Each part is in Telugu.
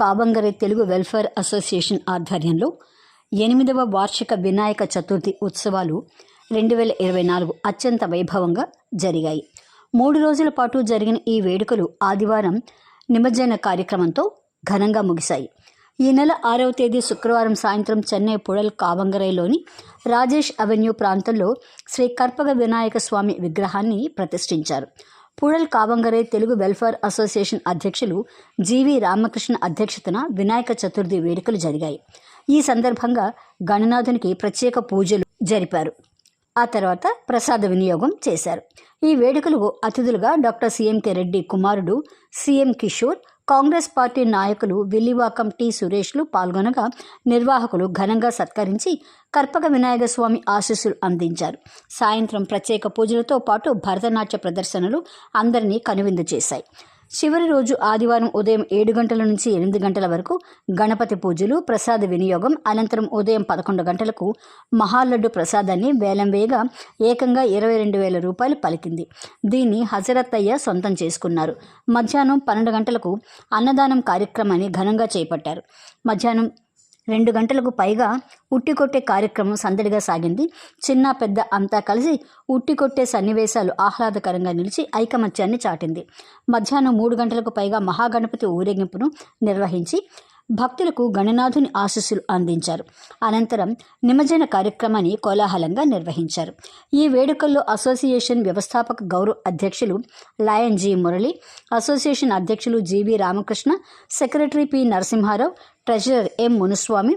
కావంగరి తెలుగు వెల్ఫేర్ అసోసియేషన్ ఆధ్వర్యంలో ఎనిమిదవ వార్షిక వినాయక చతుర్థి ఉత్సవాలు రెండు వేల ఇరవై నాలుగు అత్యంత వైభవంగా జరిగాయి. మూడు రోజుల పాటు జరిగిన ఈ వేడుకలు ఆదివారం నిమజ్జన కార్యక్రమంతో ఘనంగా ముగిశాయి. ఈ నెల ఆరవ తేదీ శుక్రవారం సాయంత్రం చెన్నై పుడల్ కావంగరైలోని రాజేష్ అవెన్యూ ప్రాంతంలో శ్రీ కర్పగ వినాయక స్వామి విగ్రహాన్ని ప్రతిష్ఠించారు. పుడల్ కావంగరే తెలుగు వెల్ఫేర్ అసోసియేషన్ అధ్యక్షులు జీవి రామకృష్ణ అధ్యక్షతన వినాయక చతుర్థి వేడుకలు జరిగాయి. ఈ సందర్భంగా గణనాథునికి ప్రత్యేక పూజలు జరిపారు. ఆ తర్వాత ప్రసాద వినియోగం చేశారు. ఈ వేడుకలు అతిథులుగా డాక్టర్ సీఎంకే రెడ్డి కుమారుడు సీఎం కిషోర్ కాంగ్రెస్ పార్టీ నాయకులు విల్లివాకం టి సురేష్లు పాల్గొనగా నిర్వాహకులు ఘనంగా సత్కరించి కర్పక వినాయక స్వామి ఆశీస్సులు అందించారు. సాయంత్రం ప్రత్యేక పూజలతో పాటు భరతనాట్య ప్రదర్శనలు అందరినీ కనువిందు చేశాయి. చివరి రోజు ఆదివారం ఉదయం ఏడు గంటల నుంచి ఎనిమిది గంటల వరకు గణపతి పూజలు ప్రసాద వినియోగం అనంతరం ఉదయం పదకొండు గంటలకు మహాలడ్డు ప్రసాదాన్ని వేలం వేయగా ఏకంగా ఇరవై రెండు వేల రూపాయలు పలికింది. దీన్ని హజరత్తయ్య సొంతం చేసుకున్నారు. మధ్యాహ్నం పన్నెండు గంటలకు అన్నదానం కార్యక్రమాన్ని ఘనంగా చేపట్టారు. మధ్యాహ్నం రెండు గంటలకు పైగా ఉట్టి కొట్టే కార్యక్రమం సందడిగా సాగింది. చిన్న పెద్ద అంతా కలిసి ఉట్టి కొట్టే సన్నివేశాలు ఆహ్లాదకరంగా నిలిచి ఐకమత్యాన్ని చాటింది. మధ్యాహ్నం మూడు గంటలకు పైగా మహాగణపతి ఊరేగింపును నిర్వహించి భక్తులకు గణనాథుని ఆశీస్సులు అందించారు. అనంతరం నిమజ్జన కార్యక్రమాన్ని కోలాహలంగా నిర్వహించారు. ఈ వేడుకల్లో అసోసియేషన్ వ్యవస్థాపక గౌరవ అధ్యక్షులు లయన్ జి మురళి అసోసియేషన్ అధ్యక్షులు GV Ramakrishna secretary P Narasimharao treasurer M Munuswamy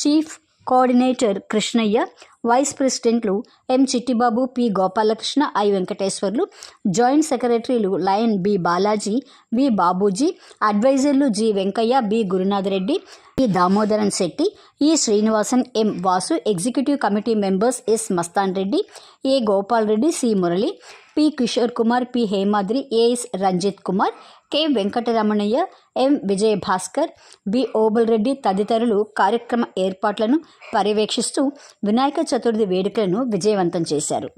chief coordinator Krishnaiah vice ప్రెసిడెంట్లు M Chittibabu P Gopalakrishna I Venkateswarlu joint సెక్రటరీలు lion B Balaji V Babuji అడ్వైజర్లు G Venkaiah B Gurunathreddy E Damodaran Shetty E Srinivasan M Vasu executive committee members S Mastan Reddy A Gopal Reddy C Murali P Kishore Kumar P Hemadri AS Ranjith Kumar K Venkataramanaiah M Vijaya Bhaskar B Obul Reddy తదితరులు కార్యక్రమ ఏర్పాట్లను పర్యవేక్షిస్తూ వినాయక చతుర్థి వేడుకలను విజయవంతం చేశారు.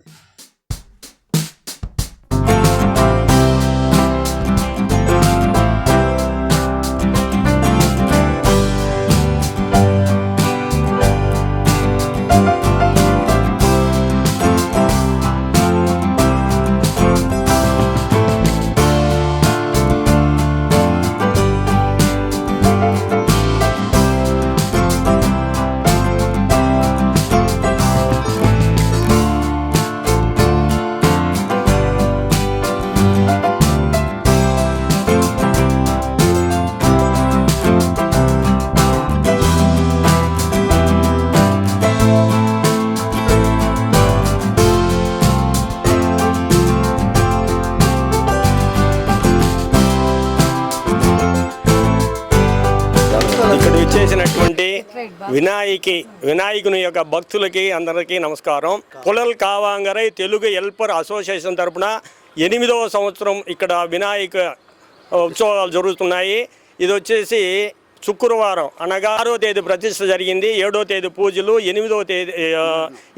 వినాయకి వినాయకుని యొక్క భక్తులకి అందరికీ నమస్కారం. పులల్ కావాంగరై తెలుగు హెల్పర్ అసోసియేషన్ తరపున ఎనిమిదవ సంవత్సరం ఇక్కడ వినాయక ఉత్సవాలు జరుగుతున్నాయి. ఇది వచ్చేసి శుక్రవారం అనగా ఆరో తేదీ ప్రతిష్ట జరిగింది. ఏడో తేదీ పూజలు ఎనిమిదవ తేదీ ఎనిమిదో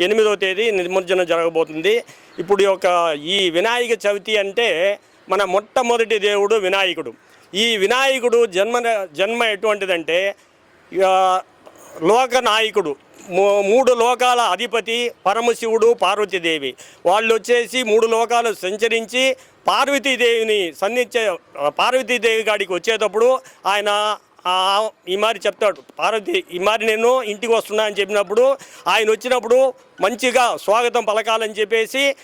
ఎనిమిదవ తేదీ నిమజ్జనం జరగబోతుంది. ఇప్పుడు యొక్క ఈ వినాయక చవితి అంటే మన మొట్టమొదటి దేవుడు వినాయకుడు. ఈ వినాయకుడు జన్మ జన్మ ఎటువంటిదంటే లోక నాయకుడు. మూ- మూడు లోకాల అధిపతి పరమశివుడు పార్వతీదేవి. వాళ్ళు వచ్చేసి మూడు లోకాలు సంచరించి పార్వతీదేవిని సన్నిచ్చే పార్వతీదేవి కాడికి వచ్చేటప్పుడు ఆయన ఈ మారి చెప్తాడు. పార్వతి ఈ మారి నేను ఇంటికి వస్తున్నా అని చెప్పినప్పుడు ఆయన వచ్చినప్పుడు మంచిగా స్వాగతం పలకాలని చెప్పేసి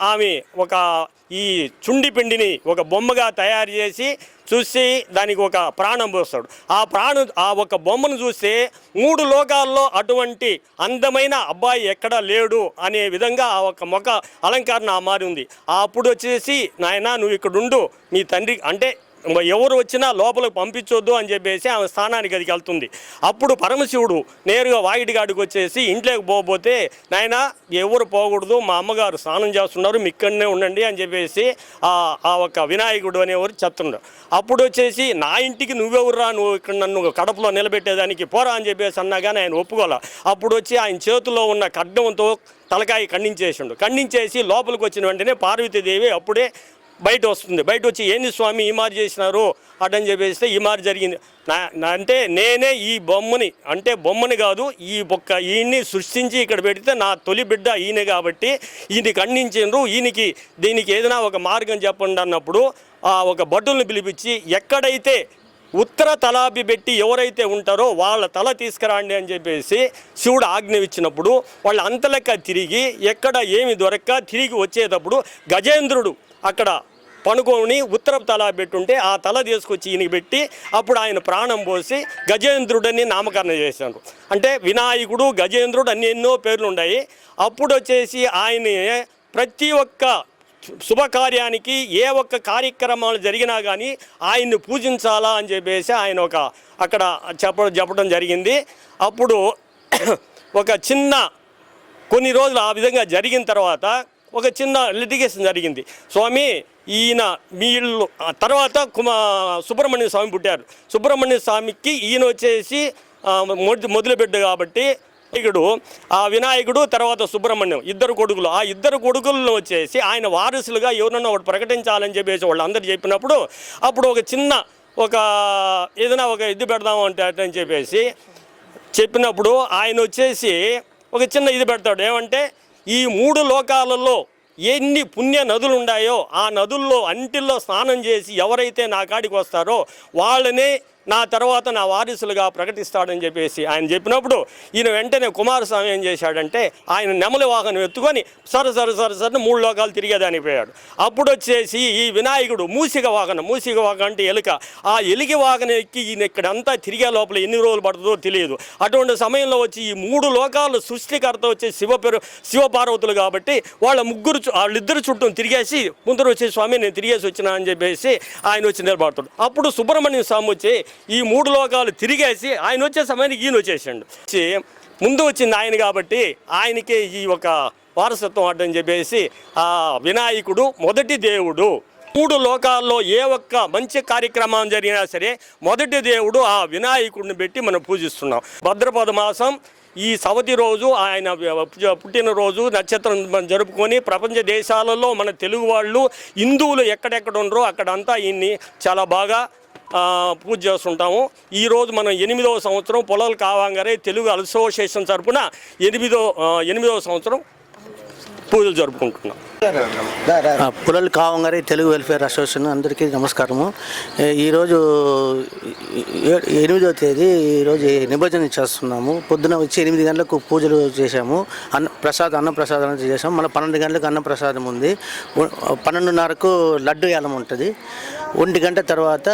ఆమె ఒక ఈ చుండి పిండిని ఒక బొమ్మగా తయారు చేసి చూసి దానికి ఒక ప్రాణం పోస్తాడు. ఆ ప్రాణం ఆ ఒక బొమ్మను చూస్తే మూడు లోకాల్లో అటువంటి అందమైన అబ్బాయి ఎక్కడా లేడు అనే విధంగా ఆ ఒక మొక్క అలంకరణ మారి ఉంది. అప్పుడు వచ్చేసి నాయనా నువ్వు ఇక్కడుండు నీ తండ్రి అంటే ఎవరు వచ్చినా లోపలికి పంపించొద్దు అని చెప్పేసి ఆమె స్థానానికి అది వెళ్తుంది. అప్పుడు పరమశివుడు నేరుగా వాయిడిగాడికి వచ్చేసి ఇంట్లోకి పోబోతే నాయన ఎవరు పోకూడదు మా అమ్మగారు స్నానం చేస్తున్నారు మీ ఇక్కడనే ఉండండి అని చెప్పేసి ఆ ఆ ఒక వినాయకుడు అనేవారు చెప్తున్నాడు అప్పుడు వచ్చేసి నా ఇంటికి నువ్వెవరురా నువ్వు ఇక్కడ నన్ను కడపలో నిలబెట్టేదానికి పోరా అని చెప్పేసి అన్నా కానీ ఆయన ఒప్పుకోలే. అప్పుడు వచ్చి ఆయన చేతిలో ఉన్న ఖడ్గంతో తలకాయ ఖండించేసిండు. ఖండించేసి లోపలికి వచ్చిన వెంటనే పార్వతీదేవి అప్పుడే బయట వస్తుంది. బయట వచ్చి ఏంది స్వామి ఈ మారి చేసినారు? అటని చెప్పేస్తే ఈ మారి జరిగింది. నా అంటే నేనే ఈ బొమ్మని అంటే బొమ్మని కాదు ఈ ఒక్క ఈయన్ని సృష్టించి ఇక్కడ పెడితే నా తొలి బిడ్డ ఈయన కాబట్టి ఈయన ఖండించిండ్రు. ఈయనకి దీనికి ఏదైనా ఒక మార్గం చెప్పండి అన్నప్పుడు ఆ ఒక భటుల్ని పిలిపించి ఎక్కడైతే ఉత్తర తలాభి పెట్టి ఎవరైతే ఉంటారో వాళ్ళ తల తీసుకురండి అని చెప్పేసి శివుడు ఆజ్ఞ ఇచ్చినప్పుడు వాళ్ళు అంతలెక్క తిరిగి ఎక్కడ ఏమి దొరక్క తిరిగి వచ్చేటప్పుడు గజేంద్రుడు అక్కడ పనుకొని ఉత్తరపు తల పెట్టుంటే ఆ తల తీసుకొచ్చి ఈయనకి పెట్టి అప్పుడు ఆయన ప్రాణం పోసి గజేంద్రుడని నామకరణం చేశారు. అంటే వినాయకుడు గజేంద్రుడు అన్ని ఎన్నో పేర్లు ఉన్నాయి. అప్పుడు వచ్చేసి ఆయన ప్రతి ఒక్క శుభకార్యానికి ఏ ఒక్క కార్యక్రమాలు జరిగినా కానీ ఆయన్ని పూజించాలా అని చెప్పేసి ఆయన ఒక అక్కడ చెప్పడం చెప్పడం జరిగింది. అప్పుడు ఒక చిన్న కొన్ని రోజులు ఆ విధంగా జరిగిన తర్వాత ఒక చిన్న లిటిగేషన్ జరిగింది. స్వామి ఈయన మీ ఇల్లు తర్వాత కుమా సుబ్రహ్మణ్య స్వామి పుట్టారు. సుబ్రహ్మణ్య స్వామికి ఈయన వచ్చేసి ఆ, కాబట్టి వినాయకుడు ఆ వినాయకుడు తర్వాత సుబ్రహ్మణ్యం ఇద్దరు కొడుకులు. ఆ ఇద్దరు కొడుకులను వచ్చేసి ఆయన వారసులుగా ఎవరన్నా ఒకటి ప్రకటించాలని చెప్పేసి వాళ్ళందరూ చెప్పినప్పుడు అప్పుడు ఒక చిన్న ఒక ఏదైనా ఒక ఇది పెడదాము అంటే అని చెప్పేసి చెప్పినప్పుడు ఆయన వచ్చేసి ఒక చిన్న ఇది పెడతాడు. ఏమంటే ఈ మూడు లోకాలలో ఎన్ని పుణ్య నదులు ఉన్నాయో ఆ నదుల్లో అంటిల్లో స్నానం చేసి ఎవరైతే నా కాడికి వస్తారో వాళ్ళనే నా తర్వాత నా వారసులుగా ప్రకటిస్తాడని చెప్పేసి ఆయన చెప్పినప్పుడు ఈయన వెంటనే కుమారస్వామి ఏం చేశాడంటే ఆయన నెమలి వాహనం ఎత్తుకొని సర సర సర సర మూడు లోకాలు తిరిగేదానికి పోయాడు. అప్పుడు వచ్చేసి ఈ వినాయకుడు మూసిక వాహనం మూసిక వాహనం అంటే ఎలుక. ఆ ఎలికి వాహనం ఎక్కి ఈయన ఇక్కడంతా తిరిగే లోపల ఎన్ని రోజులు పడుతుందో తెలియదు. అటువంటి సమయంలో వచ్చి ఈ మూడు లోకాలు సృష్టికర్త వచ్చే శివ పేరు శివపార్వతులు కాబట్టి వాళ్ళ ముగ్గురు వాళ్ళిద్దరు చుట్టూ తిరిగేసి ముందర వచ్చి స్వామి నేను తిరిగేసి వచ్చినా అని చెప్పేసి ఆయన వచ్చి నిలబడతాడు. అప్పుడు సుబ్రహ్మణ్య స్వామి వచ్చి ఈ మూడు లోకాలు తిరిగేసి ఆయన వచ్చే సమయానికి ఈయన వచ్చేసాడు. ముందు వచ్చింది ఆయన కాబట్టి ఆయనకే ఈ ఒక వారసత్వం అడ్డని చెప్పేసి ఆ వినాయకుడు మొదటి దేవుడు. మూడు లోకాల్లో ఏ ఒక్క మంచి కార్యక్రమం జరిగినా సరే మొదటి దేవుడు ఆ వినాయకుడిని పెట్టి మనం పూజిస్తున్నాం. భద్రపద మాసం ఈ సవతి రోజు ఆయన పుట్టినరోజు నక్షత్రం జరుపుకొని ప్రపంచ దేశాలలో మన తెలుగు వాళ్ళు హిందువులు ఎక్కడెక్కడ ఉండరో అక్కడంతా ఈయన్ని చాలా బాగా పూజ చేస్తుంటాము. ఈరోజు మనం ఎనిమిదవ సంవత్సరం పొలాలు కావంగారే తెలుగు అసోసియేషన్ తరఫున ఎనిమిదో ఎనిమిదవ సంవత్సరం పూజలు జరుపుకుంటున్నాం. పుల్లలు కావంగారి తెలుగు వెల్ఫేర్ అసోసియేషన్ అందరికీ నమస్కారము. ఈరోజు ఎనిమిదవ తేదీ ఈరోజు నిమజ్జనం చేస్తున్నాము. పొద్దున వచ్చి ఎనిమిది గంటలకు పూజలు చేశాము. అన్న ప్రసాదం అన్న ప్రసాదం చేసాము మళ్ళీ పన్నెండు గంటలకు అన్న ప్రసాదం ఉంది. పన్నెండున్నరకు లడ్డు యాలం ఉంటుంది. ఒంటి గంట తర్వాత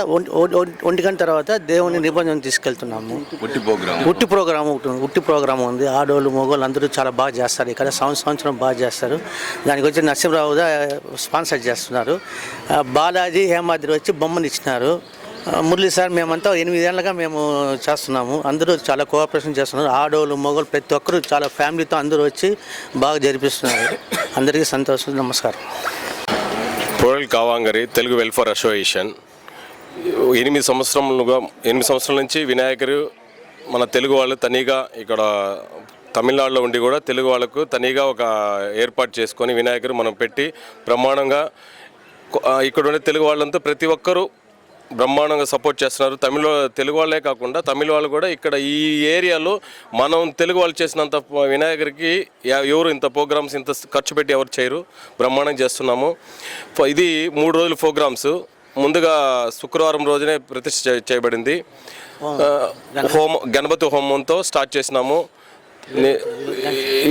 ఒంటి గంట తర్వాత దేవుని నిబంధన తీసుకెళ్తున్నాము. ఉట్టి ప్రోగ్రామ్. ఉట్టి ప్రోగ్రామ్ ఒకటి. ఉట్టి ప్రోగ్రామ్ ఉంది. ఆడోళ్ళు మగోళ్ళు అందరూ చాలా బాగా చేస్తారు. ఇక్కడ సంవత్సరం సంవత్సరం బాగా చేస్తారు. దానికి వచ్చి నరసింహరావు స్పాన్సర్ చేస్తున్నారు. బాలాజీ హేమాద్రి వచ్చి బొమ్మను ఇచ్చినారు. మురళి సార్ మేమంతా ఎనిమిది ఏళ్ళగా మేము చేస్తున్నాము. అందరూ చాలా కోఆపరేషన్ చేస్తున్నారు. ఆడోళ్ళు మొగోళ్ళు ప్రతి ఒక్కరు చాలా ఫ్యామిలీతో అందరూ వచ్చి బాగా జరిపిస్తున్నారు. అందరికీ సంతోషం. నమస్కారం. Puzhal Kavangarai Telugu welfare association. ఎనిమిది సంవత్సరములుగా ఎనిమిది సంవత్సరాల నుంచి వినాయకుడు మన తెలుగు వాళ్ళు తనీగా ఇక్కడ తమిళనాడులో ఉండి కూడా తెలుగు వాళ్ళకు తనీగా ఒక ఏర్పాటు చేసుకొని వినాయకుడు మనం పెట్టి బ్రహ్మాండంగా ఇక్కడ ఉండే తెలుగు వాళ్ళంతా ప్రతి ఒక్కరూ బ్రహ్మాండంగా సపోర్ట్ చేస్తున్నారు. తమిళ తెలుగు వాళ్ళే కాకుండా తమిళ వాళ్ళు కూడా ఇక్కడ ఈ ఏరియాలో మనం తెలుగు వాళ్ళు చేసినంత వినాయకుడికి ఎవరు ఇంత ప్రోగ్రామ్స్ ఇంత ఖర్చు పెట్టి ఎవరు చేయరు. బ్రహ్మాండంగా చేస్తున్నాము. ఇది మూడు రోజుల ప్రోగ్రామ్స్. ముందుగా శుక్రవారం రోజునే ప్రతిష్ఠ చేయబడింది. హోమ గణపతి హోమంతో స్టార్ట్ చేసినాము.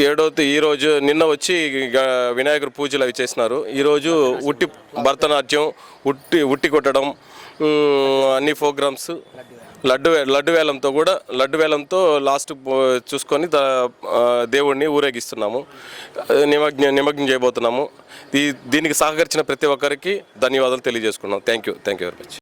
ఏడో తే- ఈ రోజు నిన్న వచ్చి గ- పూజలు అవి చేసినారు. ఈరోజు ఉట్టి భరతనాట్యం ఉట్టి ఉట్టి కొట్టడం అన్ని ప్రోగ్రామ్స్ లడ్డు వే- లడ్డు వేలంతో కూడా లడ్డు వేలంతో లాస్ట్ చూసుకొని దేవుణ్ణి దేవుడిని ఊరేగిస్తున్నాము నిమగ్న నిమగ్నం చేయబోతున్నాము. ఈ దీనికి సహకరించిన ప్రతి ఒక్కరికి ధన్యవాదాలు తెలియజేసుకున్నాం. Thank you thank you very much